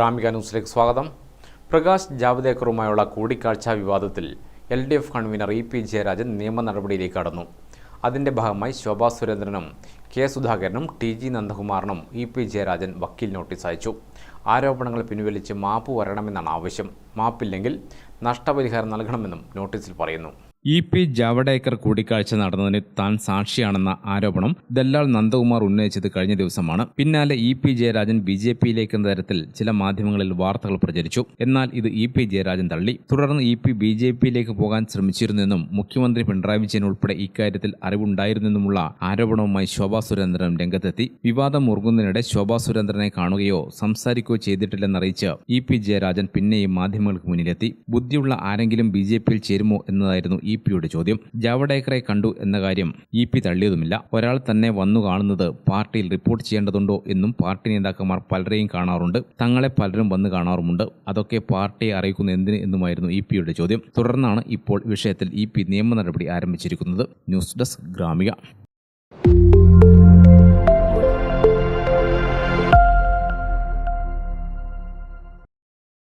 ഗ്രാമിക ന്യൂസിലേക്ക് സ്വാഗതം. പ്രകാശ് ജാവ്ദേക്കറുമായുള്ള കൂടിക്കാഴ്ച വിവാദത്തിൽ L D F convener E P Jayarajan നിയമ നടപടിയിലേക്ക് കടന്നു. അതിന്റെ ഭാഗമായി ശോഭാ സുരേന്ദ്രനും കെ സുധാകരനും ടി ജി നന്ദകുമാറിനും ഇ പി ജയരാജൻ വക്കീൽ നോട്ടീസ് അയച്ചു. ആരോപണങ്ങൾ പിൻവലിച്ച് മാപ്പ് വരണമെന്നാണ് ആവശ്യം. മാപ്പില്ലെങ്കിൽ നഷ്ടപരിഹാരം നൽകണമെന്നും നോട്ടീസിൽ പറയുന്നു. ഇ പി ജാവഡേക്കർ കൂടിക്കാഴ്ച നടന്നതിന് താൻ സാക്ഷിയാണെന്ന ആരോപണം ദല്ലാൽ നന്ദകുമാർ ഉന്നയിച്ചത് കഴിഞ്ഞ ദിവസമാണ്. പിന്നാലെ E P Jayarajan B J പിയിലേക്കെന്ന തരത്തിൽ ചില മാധ്യമങ്ങളിൽ വാർത്തകൾ പ്രചരിച്ചു. എന്നാൽ ഇത് ഇ പി ജയരാജൻ തള്ളി. തുടർന്ന് ഇ പി ബി ജെ പിയിലേക്ക് പോകാൻ ശ്രമിച്ചിരുന്നെന്നും മുഖ്യമന്ത്രി പിണറായി വിജയൻ ഉൾപ്പെടെ ഇക്കാര്യത്തിൽ അറിവുണ്ടായിരുന്നെന്നുമുള്ള ആരോപണവുമായി ശോഭാ സുരേന്ദ്രൻ രംഗത്തെത്തി. വിവാദം മുറുകുന്നതിനിടെ ശോഭാ സുരേന്ദ്രനെ കാണുകയോ സംസാരിക്കുകയോ ചെയ്തിട്ടില്ലെന്നറിയിച്ച് ഇ പി ജയരാജൻ പിന്നെയും മാധ്യമങ്ങൾക്ക് മുന്നിലെത്തി. ബുദ്ധിയുള്ള ആരെങ്കിലും ബി ജെ പിയിൽ ചേരുമോ എന്നതായിരുന്നു ഇ പിയുടെ ചോദ്യം. ജാവഡേക്കറെ കണ്ടു എന്ന കാര്യം ഇ പി തള്ളിയതുമില്ല. ഒരാൾ തന്നെ വന്നു കാണുന്നത് പാർട്ടിയിൽ റിപ്പോർട്ട് ചെയ്യേണ്ടതുണ്ടോ എന്നും പാർട്ടി നേതാക്കന്മാർ പലരെയും കാണാറുണ്ട്. തങ്ങളെ പലരും വന്ന് കാണാറുമുണ്ട്. അതൊക്കെ പാർട്ടിയെ അറിയിക്കുന്ന എന്തിന് എന്നുമായിരുന്നു ഇ പിയുടെ ചോദ്യം. തുടർന്നാണ് ഇപ്പോൾ വിഷയത്തിൽ ഇ പി നിയമ നടപടി ആരംഭിച്ചിരിക്കുന്നത്. News desk Gramika.